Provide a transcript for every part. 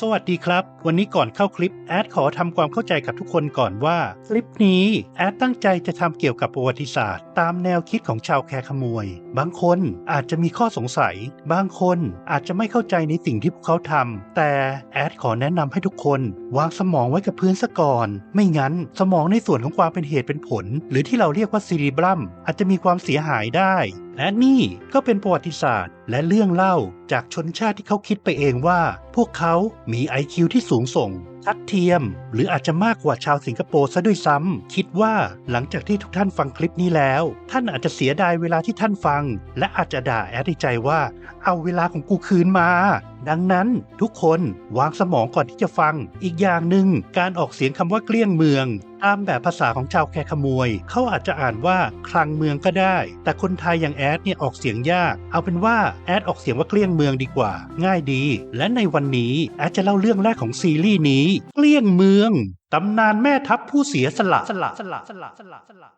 สวัสดีครับ วันนี้ก่อนเข้าคลิป แอดขอทำความเข้าใจกับทุกคนก่อนว่า คลิปนี้ แอดตั้งใจจะทำเกี่ยวกับประวัติศาสตร์ ตามแนวคิดของชาวแคร์ขโมย บางคนอาจจะมีข้อสงสัย บางคนอาจจะไม่เข้าใจในสิ่งที่พวกเขาทำแต่แอดขอแนะนำให้ทุกคน วางสมองไว้กับพื้นซะก่อน ไม่งั้น สมองในส่วนของความเป็นเหตุเป็นผล หรือที่เราเรียกว่าซีรีบรัมอาจจะมีความเสียหายได้และนี่ก็เป็นประวัติศาสตร์ และเรื่องเล่าจากชนชาติที่เขาคิดไปเองว่า พวกเขามี IQ ที่สูงส่ง ทัดเทียม หรืออาจจะมากกว่าชาวสิงคโปร์ซะด้วยซ้ำ คิดว่าหลังจากที่ทุกท่านฟังคลิปนี้แล้ว ท่านอาจจะเสียดายเวลาที่ท่านฟัง และอาจจะด่าแอดในใจว่า เอาเวลาของกูคืนมา ดังนั้นทุกคนวางสมองก่อนที่จะฟัง อีกอย่างหนึ่งการออกเสียงคำว่าเกลี้ยงเมือง ตามแบบภาษาของชาวแคร์ขโมยเขาอาจจะอ่านว่าคลังเมืองก็ได้ แต่คนไทยอย่างแอดเนี่ยออกเสียงยาก เอาเป็นว่าแอดออกเสียงว่าเกลี้ยงเมืองดีกว่า ง่ายดี และในวันนี้แอดจะเล่าเรื่องแรกของซีรีส์นี้ เกลี้ยงเมืองตำนานแม่ทัพผู้เสียสละสละสละสละสละสละ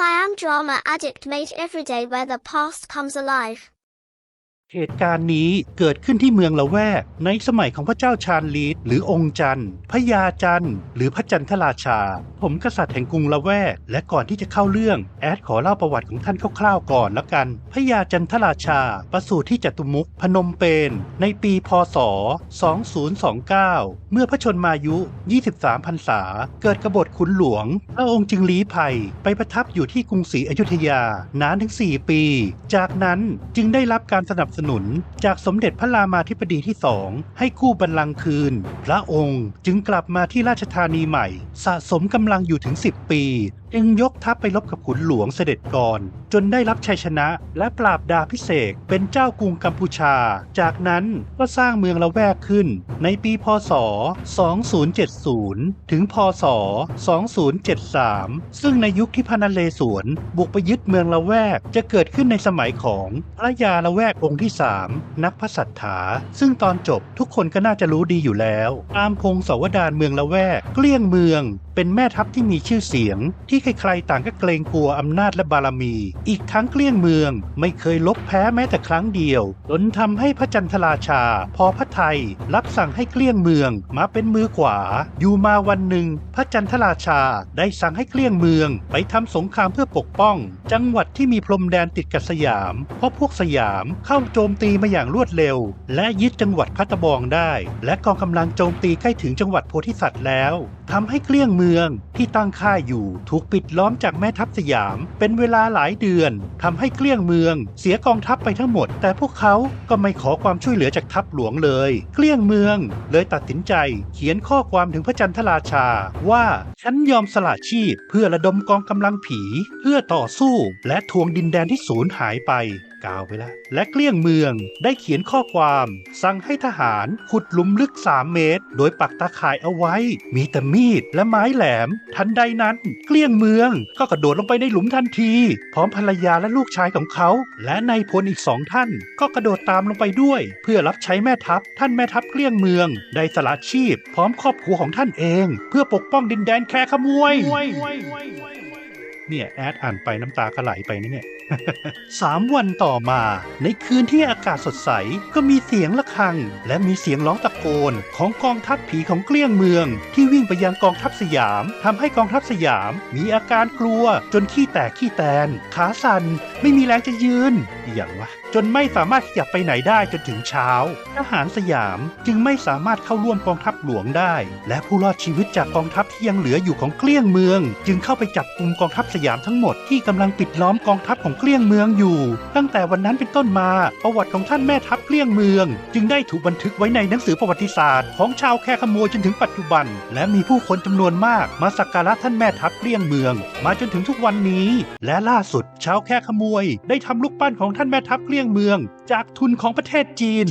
Siam drama addict made every day where the past comes alive. เหตุการณ์นี้เกิดขึ้นที่เมืองละแวก ในสมัยของพระเจ้าชาญลีดหรือองค์จันทร์พระยาจันทร์หรือพระจันทราชา ผมกษัตริย์แห่งกรุงละแวก และก่อนที่จะเข้าเรื่อง แอดขอเล่าประวัติของท่านคร่าวๆก่อนแล้วกัน พระยาจันทราชา ประสูติที่จตุมุขพนมเปญในปีพศ 2029 เมื่อพระชนมายุ 23พรรษา เกิดกบฏขุนหลวงพระองค์จึงลี้ภัย ไปประทับอยู่ที่กรุงศรีอยุธยานานถึง 4 ปี จากนั้นจึงได้รับการสนับสนุน จากสมเด็จพระรามาธิบดีที่สองให้กู้บัลลังก์คืน พระองค์จึงกลับมาที่ราชธานีใหม่ สะสมกำลังอยู่ถึง 10 ปี จึงยกทัพไปรบกับขุนหลวงเสด็จก่อน จนได้รับชัยชนะและปราบดาพิเศษเป็นเจ้ากรุงกัมพูชา จากนั้นก็สร้างเมืองละแวกขึ้น ในปีพศ 2070 ถึงพศ 2073 ซึ่งในยุคที่พระนเรศวรบุกไปยึดเมืองละแวกจะเกิดขึ้นในสมัยของพระยาละแวกองค์ที่ 3 นักพระสัทธาซึ่งตอนจบทุกคนก็น่าจะรู้ดีอยู่แล้ว ตามพงศาวดารเมืองละแวกเกลี้ยงเมือง เป็นแม่ทัพที่มีชื่อเสียงที่ใครๆต่างก็เกรงกลัวอำนาจและบารมี อีกทั้งเกลี้ยงเมืองไม่เคยลบแพ้แม้แต่ครั้งเดียวจนทำให้พระจันทราชา พอพระไทย รับสั่งให้เกลี้ยงเมืองมาเป็นมือขวา อยู่มาวันหนึ่ง พระจันทราชาได้สั่งให้เกลี้ยงเมือง ไปทำสงครามเพื่อปกป้อง จังหวัดที่มีพรมแดนติดกับสยาม เพราะพวกสยามเข้าโจมตีมาอย่างรวดเร็ว และยึดจังหวัดพัตบองได้ และกองกำลังโจมตีใกล้ถึงจังหวัดโพธิสัตว์แล้วทำให้เกลี้ยงเมืองที่ตั้งค่ายอยู่ถูกปิดล้อมจากแม่ทัพสยาม เป็นเวลาหลายเดือนทำให้เกลี้ยงเมือง เสียกองทัพไปทั้งหมด แต่พวกเขาก็ไม่ขอความช่วยเหลือจากทัพหลวงเลย เกลี้ยงเมือง เลยตัดสินใจ เขียนข้อความถึงพระจันทราชา ว่าฉันยอมสละชีพ เพื่อระดมกองกำลังผี เพื่อต่อสู้ และทวงดินแดนที่สูญหายไป กาวไปแล้ว และเกลี้ยงเมืองได้เขียนข้อความ สั่งให้ทหารขุดหลุมลึก 3 เมตร โดยปักตาข่ายเอาไว้ มีแต่มีดและไม้แหลม ทันใดนั้น เกลี้ยงเมืองก็กระโดดลงไปในหลุมทันที พร้อมภรรยาและลูกชายของเขา และนายพลอีกสองท่าน ก็กระโดดตามลงไปด้วย เพื่อรับใช้แม่ทัพ ท่านแม่ทัพเกลี้ยงเมือง ได้สละชีพ พร้อมครอบครัวของท่านเอง เพื่อปกป้องดินแดนแคร์ขโมย เนี่ยแอดอ่านไปน้ำตาก็ไหลไปนะเนี่ยสามวันต่อมา ในคืนที่อากาศสดใสก็มีเสียงระัง และมีเสียงร้องตะโกนของกองทัพผีของเกลี้ยงเมือง ที่วิ่งไปยังกองทัพสยามทำให้กองทัพสยาม มีอาการกลัว จนขี้แตกขี้แตน ขาสั่นไม่มีแรงจะยืนอย่างวะจนไม่สามารถขยับไปไหนได้จนถึงเช้า ทหารสยามจึงไม่สามารถเข้าร่วมกองทัพหลวงได้ และผู้รอดชีวิตจากกองทัพที่ยังเหลืออยู่ของเกลี้ยงเมือง จึงเข้าไปจับกลุ่มกองทัพสยามทั้งหมดที่กำลังปิดล้อมกองทัพของเกลี้ยงเมืองอยู่ ตั้งแต่วันนั้นเป็นต้นมาประวัติของท่านแม่ทัพเกลี้ยงเมือง จึงได้ถูกบันทึกไว้ในหนังสือประวัติศาสตร์ของชาวแคขโมยจนถึงปัจจุบัน และมีผู้คนจำนวนมากมาสักการะท่านแม่ทัพเลี่ยงเมือง มาจนถึงทุกวันนี้ และล่าสุดชาวแคขโมย ได้ทำลูกปั้นของท่านแม่ทัพเลี่ยงเมือง จากทุนของประเทศจีน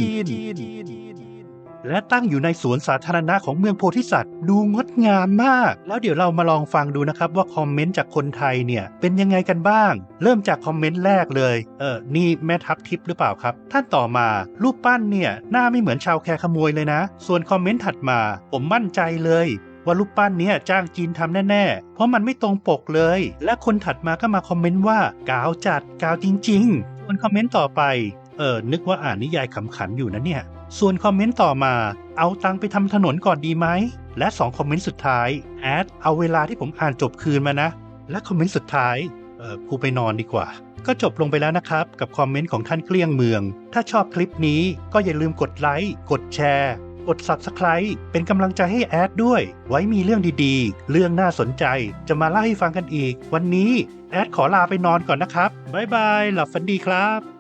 และตั้งอยู่ในสวนสาธารณะของเมืองโพธิสัตว์ ดูงด งามมาก แล้วเดี๋ยวเรามาลองฟังดูนะครับว่าคอมเมนต์จากคนไทยเนี่ยเป็นยังไงกันบ้าง เริ่มจากคอมเมนต์แรกเลย เออนี่แม่ทัพทิพย์หรือเปล่าครับ ท่านต่อมารูปปั้นเนี่ยหน้าไม่เหมือนชาวแคร์ขโมยเลยนะ ส่วนคอมเมนต์ถัดมา ผมมั่นใจเลยว่ารูปปั้นเนี้ยจ้างจีนทำแน่ ๆ เพราะมันไม่ตรงปกเลย และคนถัดมาก็มาคอมเมนต์ว่ากาวจัดกาวจริงๆส่วนคอมเมนต์ต่อไป เออนึกว่าอ่านนิยายขำขันอยู่นะเนี่ย ส่วนคอมเมนต์ต่อมา เอาตังไปทำถนนก่อนดีไหม และสองคอมเมนต์สุดท้ายแอดเอาเวลาที่ผมอ่านจบคืนมานะ และคอมเมนต์สุดท้าย เออกูไปนอนดีกว่า ก็จบลงไปแล้วนะครับ กับคอมเมนต์ของท่านเกลี้ยงเมือง ถ้าชอบคลิปนี้ก็อย่าลืมกดไลค์ กดแชร์ กด Subscribe เป็นกำลังใจให้แอดด้วย ไว้มีเรื่องดีๆ เรื่องน่าสนใจ จะมาเล่าให้ฟังกันอีก วันนี้แอดขอลาไปนอนก่อนนะครับบ๊ายบายหลับฝันดีครับ